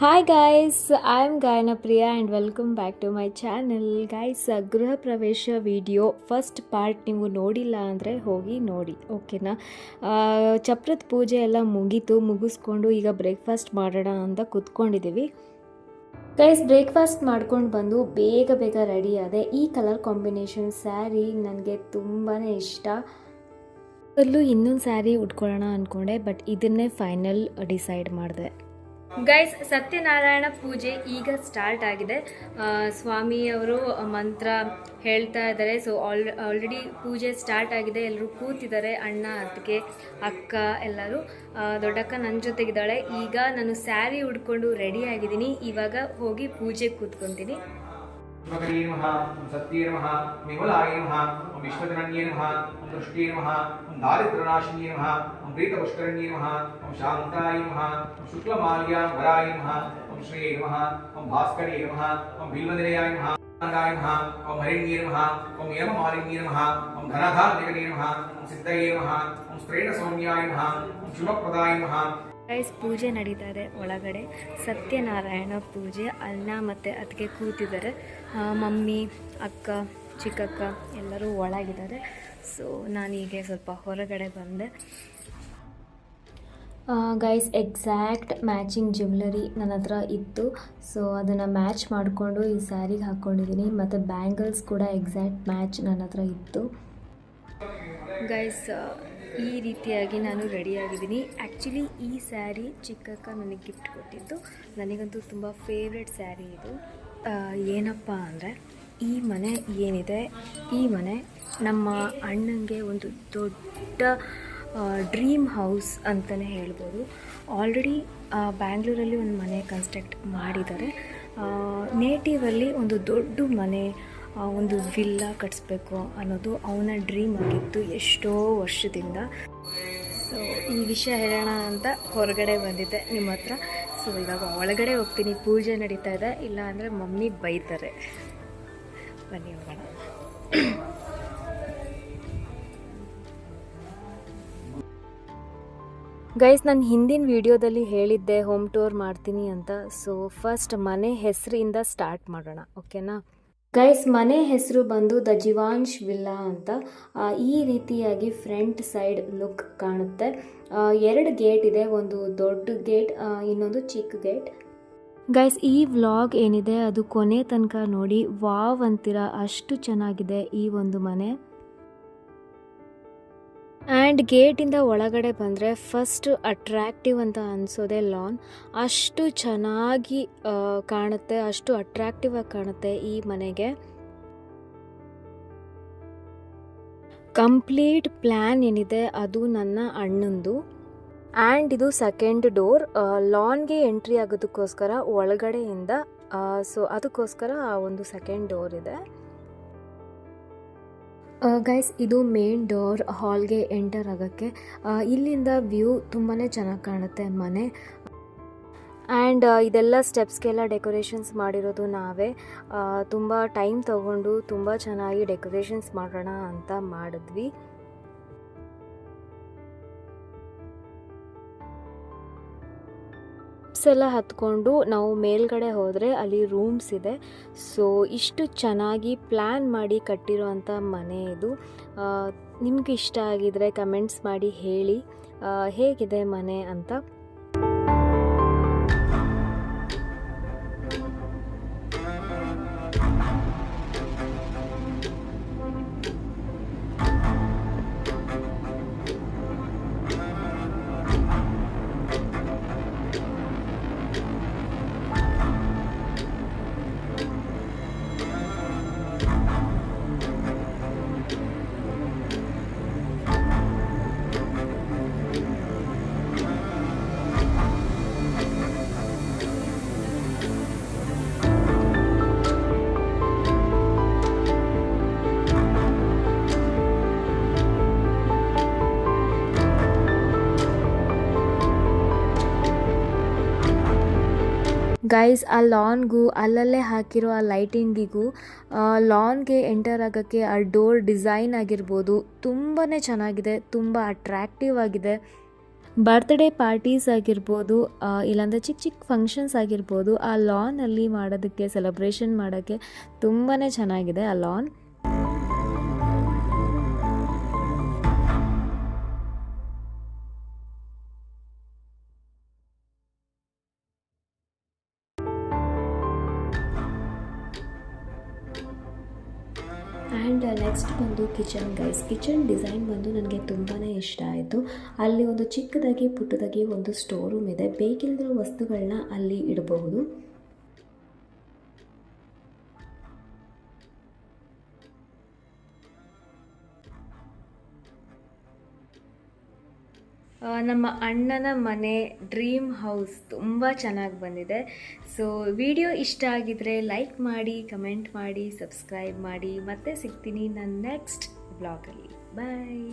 Hi guys I am Gayana Priya and welcome back to my channel guys ಗೃಹ ಪ್ರವೇಶ video first part ನೀವು ನೋಡಿಲ್ಲ ಅಂದರೆ ಹೋಗಿ ನೋಡಿ ಓಕೆನಾ ಚಪ್ರದ ಪೂಜೆ ಎಲ್ಲ ಮುಗೀತು ಮುಗಿಸ್ಕೊಂಡು ಈಗ ಬ್ರೇಕ್ಫಾಸ್ಟ್ ಮಾಡೋಣ ಅಂತ ಕೂತ್ಕೊಂಡಿದ್ದೀವಿ ಗೈಸ್ ಬ್ರೇಕ್ಫಾಸ್ಟ್ ಮಾಡ್ಕೊಂಡು ಬಂದು ಬೇಗ ಬೇಗ ರೆಡಿ ಆದೆ ಈ ಕಲರ್ ಕಾಂಬಿನೇಷನ್ ಸ್ಯಾರಿ ನನಗೆ ತುಂಬಾ ಇಷ್ಟ ಅಲ್ಲೂ ಇನ್ನೊಂದು ಸ್ಯಾರಿ ಉಟ್ಕೊಳ್ಳೋಣ ಅಂದ್ಕೊಂಡೆ ಬಟ್ ಇದನ್ನೇ ಫೈನಲ್ ಡಿಸೈಡ್ ಮಾಡಿದೆ ಗೈಸ್ ಸತ್ಯನಾರಾಯಣ ಪೂಜೆ ಈಗ ಸ್ಟಾರ್ಟ್ ಆಗಿದೆ. ಸ್ವಾಮಿಯವರು ಮಂತ್ರ ಹೇಳ್ತಾ ಇದ್ದಾರೆ. ಸೊ ಆಲ್ ಆಲ್ರೆಡಿ ಪೂಜೆ ಸ್ಟಾರ್ಟ್ ಆಗಿದೆ. ಎಲ್ಲರೂ ಕೂತಿದ್ದಾರೆ. ಅಣ್ಣ, ಅತ್ತಿಗೆ, ಅಕ್ಕ, ಎಲ್ಲರೂ. ದೊಡ್ಡಕ್ಕ ನನ್ನ ಜೊತೆಗಿದ್ದಾಳೆ. ಈಗ ನಾನು ಸ್ಯಾರಿ ಉಡ್ಕೊಂಡು ರೆಡಿ ಆಗಿದ್ದೀನಿ. ಇವಾಗ ಹೋಗಿ ಪೂಜೆಗೆ ಕೂತ್ಕೊತೀನಿ. शिवकरी नमः ओम सत्ये नमः मेवलाय नमः ओम विश्वजनन्ये नमः ओम दृष्टे नमः ओम दारिद्रनाशिन्ये नमः ओम प्रीतपुष्करण्ये नमः ओम शान्ताय नमः ओम शुक्लमाल्या वराय नमः ओम श्रेये नमः ओम भास्करे नमः ओम भीमनिलयाय नमः य नमः ॐ हरिण्ये नमः ॐ यममालिन्ये नमः ॐ धनधान्यकरे नमः ॐ सिद्धये नमः ॐ स्त्रेणसौन्याय नमः ॐ शुभप्रदाय नमः ಗೈಸ್ ಪೂಜೆ ನಡೀತಾ ಇದೆ ಒಳಗಡೆ. ಸತ್ಯನಾರಾಯಣ ಪೂಜೆ. ಅಣ್ಣ ಮತ್ತು ಅದಕ್ಕೆ ಕೂತಿದ್ದಾರೆ. ಮಮ್ಮಿ, ಅಕ್ಕ, ಚಿಕ್ಕಕ್ಕ ಎಲ್ಲರೂ ಒಳಗಿದ್ದಾರೆ. ಸೊ ನಾನೀಗ ಸ್ವಲ್ಪ ಹೊರಗಡೆ ಬಂದೆ. ಗೈಸ್ ಎಕ್ಸಾಕ್ಟ್ ಮ್ಯಾಚಿಂಗ್ ಜ್ಯುವೆಲರಿ ನನ್ನ ಹತ್ರ ಇತ್ತು. ಸೊ ಅದನ್ನು ಮ್ಯಾಚ್ ಮಾಡಿಕೊಂಡು ಈ ಸ್ಯಾರಿಗೆ ಹಾಕ್ಕೊಂಡಿದ್ದೀನಿ ಮತ್ತು ಬ್ಯಾಂಗಲ್ಸ್ ಕೂಡ ಎಕ್ಸಾಕ್ಟ್ ಮ್ಯಾಚ್ ನನ್ನ ಹತ್ರ ಇತ್ತು. ಗೈಸ್ ಈ ರೀತಿಯಾಗಿ ನಾನು ರೆಡಿಯಾಗಿದ್ದೀನಿ. ಆ್ಯಕ್ಚುಲಿ ಈ ಸ್ಯಾರಿ ಚಿಕ್ಕಕ್ಕ ನನಗೆ ಗಿಫ್ಟ್ ಕೊಟ್ಟಿದ್ದು. ನನಗಂತೂ ತುಂಬ ಫೇವ್ರೆಟ್ ಸ್ಯಾರಿ ಇದು. ಏನಪ್ಪ ಅಂದರೆ, ಈ ಮನೆ ಏನಿದೆ? ಈ ಮನೆ ನಮ್ಮ ಅಣ್ಣನಿಗೆ ಒಂದು ದೊಡ್ಡ ಡ್ರೀಮ್ ಹೌಸ್ ಅಂತಲೇ ಹೇಳ್ಬೋದು. ಆಲ್ರೆಡಿ ಬ್ಯಾಂಗ್ಳೂರಲ್ಲಿ ಒಂದು ಮನೆ ಕನ್ಸ್ಟ್ರಕ್ಟ್ ಮಾಡಿದ್ದಾರೆ. ನೇಟಿವಲ್ಲಿ ಒಂದು ದೊಡ್ಡ ಮನೆ ಒಂದು ವಿಲ್ಲ ಕಟ್ಟಿಸ್ಬೇಕು ಅನ್ನೋದು ಅವನ ಡ್ರೀಮ್ ಆಗಿತ್ತು ಎಷ್ಟೋ ವರ್ಷದಿಂದ. ಸೊ ಈ ವಿಷಯ ಹೇಳೋಣ ಅಂತ ಹೊರಗಡೆ ಬಂದಿದ್ದೆ ನಿಮ್ಮ ಹತ್ರ. ಸೊ ಇವಾಗ ಒಳಗಡೆ ಹೋಗ್ತೀನಿ. ಪೂಜೆ ನಡೀತಾ ಇದೆ. ಇಲ್ಲ ಅಂದರೆ ಮಮ್ಮಿ ಬೈತಾರೆ. ಬನ್ನಿ ಹೋಗೋಣ. ಗೈಸ್ ನಾನು ಹಿಂದಿನ ವಿಡಿಯೋದಲ್ಲಿ ಹೇಳಿದ್ದೆ ಹೋಮ್ ಟೂರ್ ಮಾಡ್ತೀನಿ ಅಂತ. ಸೊ ಫಸ್ಟ್ ಮನೆ ಹೆಸರಿಂದ ಸ್ಟಾರ್ಟ್ ಮಾಡೋಣ ಓಕೆನಾ ಗೈಸ್, ಮನೆ ಹೆಸರು ಬಂದು ದ ಜೀವಾಂಶ್ ವಿಲ್ಲಾ ಅಂತ. ಈ ರೀತಿಯಾಗಿ ಫ್ರಂಟ್ ಸೈಡ್ ಲುಕ್ ಕಾಣುತ್ತೆ. ಎರಡು ಗೇಟ್ ಇದೆ, ಒಂದು ದೊಡ್ಡ ಗೇಟ್ ಇನ್ನೊಂದು ಚಿಕ್ಕ ಗೇಟ್. ಗೈಸ್, ಈ ವ್ಲಾಗ್ ಏನಿದೆ, ಅದು ಕೊನೆ ತನಕ ನೋಡಿ. ವಾವ್ ಅಂತೀರ, ಅಷ್ಟು ಚೆನ್ನಾಗಿದೆ ಈ ಒಂದು ಮನೆ. ಆ್ಯಂಡ್ ಗೇಟಿಂದ ಒಳಗಡೆ ಬಂದರೆ ಫಸ್ಟ್ ಅಟ್ರ್ಯಾಕ್ಟಿವ್ ಅಂತ ಅನಿಸೋದೆ ಲಾನ್ ಅಷ್ಟು ಚೆನ್ನಾಗಿ ಕಾಣುತ್ತೆ, ಅಷ್ಟು ಅಟ್ರ್ಯಾಕ್ಟಿವ್ ಆಗಿ ಕಾಣುತ್ತೆ ಈ ಮನೆಗೆ. ಕಂಪ್ಲೀಟ್ ಪ್ಲ್ಯಾನ್ ಏನಿದೆ, ಅದು ನನ್ನ ಅಣ್ಣಂದು. ಆ್ಯಂಡ್ ಇದು ಸೆಕೆಂಡ್ ಡೋರ್ ಲಾನ್ಗೆ ಎಂಟ್ರಿ ಆಗೋದಕ್ಕೋಸ್ಕರ ಒಳಗಡೆಯಿಂದ ಸೊ ಅದಕ್ಕೋಸ್ಕರ ಆ ಒಂದು ಸೆಕೆಂಡ್ ಡೋರ್ ಇದೆ. ಗೈಸ್ ಇದು ಮೇನ್ ಡೋರ್ ಹಾಲ್ಗೆ ಎಂಟರ್ ಆಗೋಕ್ಕೆ ಇಲ್ಲಿಂದ ವ್ಯೂ ತುಂಬಾ ಚೆನ್ನಾಗಿ ಕಾಣುತ್ತೆ ಮನೆ. ಆ್ಯಂಡ್ ಇದೆಲ್ಲ ಸ್ಟೆಪ್ಸ್ಗೆಲ್ಲ ಡೆಕೋರೇಷನ್ಸ್ ಮಾಡಿರೋದು ನಾವೇ. ತುಂಬ ಟೈಮ್ ತಗೊಂಡು ತುಂಬ ಚೆನ್ನಾಗಿ ಡೆಕೋರೇಷನ್ಸ್ ಮಾಡೋಣ ಅಂತ ಮಾಡಿದ್ವಿ. ಸ್ಟೆಪ್ಸ್ ಎಲ್ಲ ಹತ್ಕೊಂಡು ನಾವು ಮೇಲ್ಗಡೆ ಹೋದರೆ ಅಲ್ಲಿ ರೂಮ್ಸ್ ಇದೆ. ಸೊ, ಇಷ್ಟು ಚೆನ್ನಾಗಿ ಪ್ಲ್ಯಾನ್ ಮಾಡಿ ಕಟ್ಟಿರುವಂಥ ಮನೆ ಇದು. ನಿಮ್ಗೆ ಇಷ್ಟ ಆಗಿದ್ರೆ ಕಮೆಂಟ್ಸ್ ಮಾಡಿ ಹೇಳಿ. ಹೇಗಿದೆ ಮನೆ ಅಂತ. ಗೈಸ್ ಆ ಲಾನ್ಗೂ ಅಲ್ಲಲ್ಲೇ ಹಾಕಿರೋ ಆ ಲೈಟಿಂಗಿಗೂ ಲಾನ್ಗೆ ಎಂಟರ್ ಆಗೋಕ್ಕೆ ಆ ಡೋರ್ ಡಿಸೈನ್ ಆಗಿರ್ಬೋದು ತುಂಬಾ ಚೆನ್ನಾಗಿದೆ, ತುಂಬ ಅಟ್ರ್ಯಾಕ್ಟಿವ್ ಆಗಿದೆ. ಬರ್ತ್ಡೇ ಪಾರ್ಟೀಸ್ ಆಗಿರ್ಬೋದು ಇಲ್ಲಾಂದರೆ ಚಿಕ್ಕ ಚಿಕ್ಕ ಫಂಕ್ಷನ್ಸ್ ಆಗಿರ್ಬೋದು, ಆ ಲಾನಲ್ಲಿ ಮಾಡೋದಕ್ಕೆ ಸೆಲೆಬ್ರೇಷನ್ ಮಾಡೋಕ್ಕೆ ತುಂಬಾ ಚೆನ್ನಾಗಿದೆ ಆ ಲಾನ್ ಆ್ಯಂಡ್ ನೆಕ್ಸ್ಟ್ ಬಂದು ಕಿಚನ್ ಗೈಸ್ ಕಿಚನ್ ಡಿಸೈನ್ ಬಂದು ನನಗೆ ತುಂಬಾ ಇಷ್ಟ ಆಯಿತು. ಅಲ್ಲಿ ಒಂದು ಚಿಕ್ಕದಾಗಿ ಪುಟ್ಟದಾಗಿ ಒಂದು ಸ್ಟೋರ್ ರೂಮ್ ಇದೆ. ಬೇಕಿಲ್ಲದಿರೋ ವಸ್ತುಗಳನ್ನ ಅಲ್ಲಿ ಇಡಬಹುದು. ನಮ್ಮ ಅಣ್ಣನ ಮನೆ ಡ್ರೀಮ್ ಹೌಸ್ ತುಂಬ ಚೆನ್ನಾಗಿ ಬಂದಿದೆ. ಸೊ ವಿಡಿಯೋ ಇಷ್ಟ ಆಗಿದ್ರೆ ಲೈಕ್ ಮಾಡಿ ಕಮೆಂಟ್ ಮಾಡಿ ಸಬ್ಸ್ಕ್ರೈಬ್ ಮಾಡಿ. ಮತ್ತೆ ಸಿಗ್ತೀನಿ ನನ್ನ ನೆಕ್ಸ್ಟ್ ಬ್ಲಾಗಲ್ಲಿ ಬಾಯ್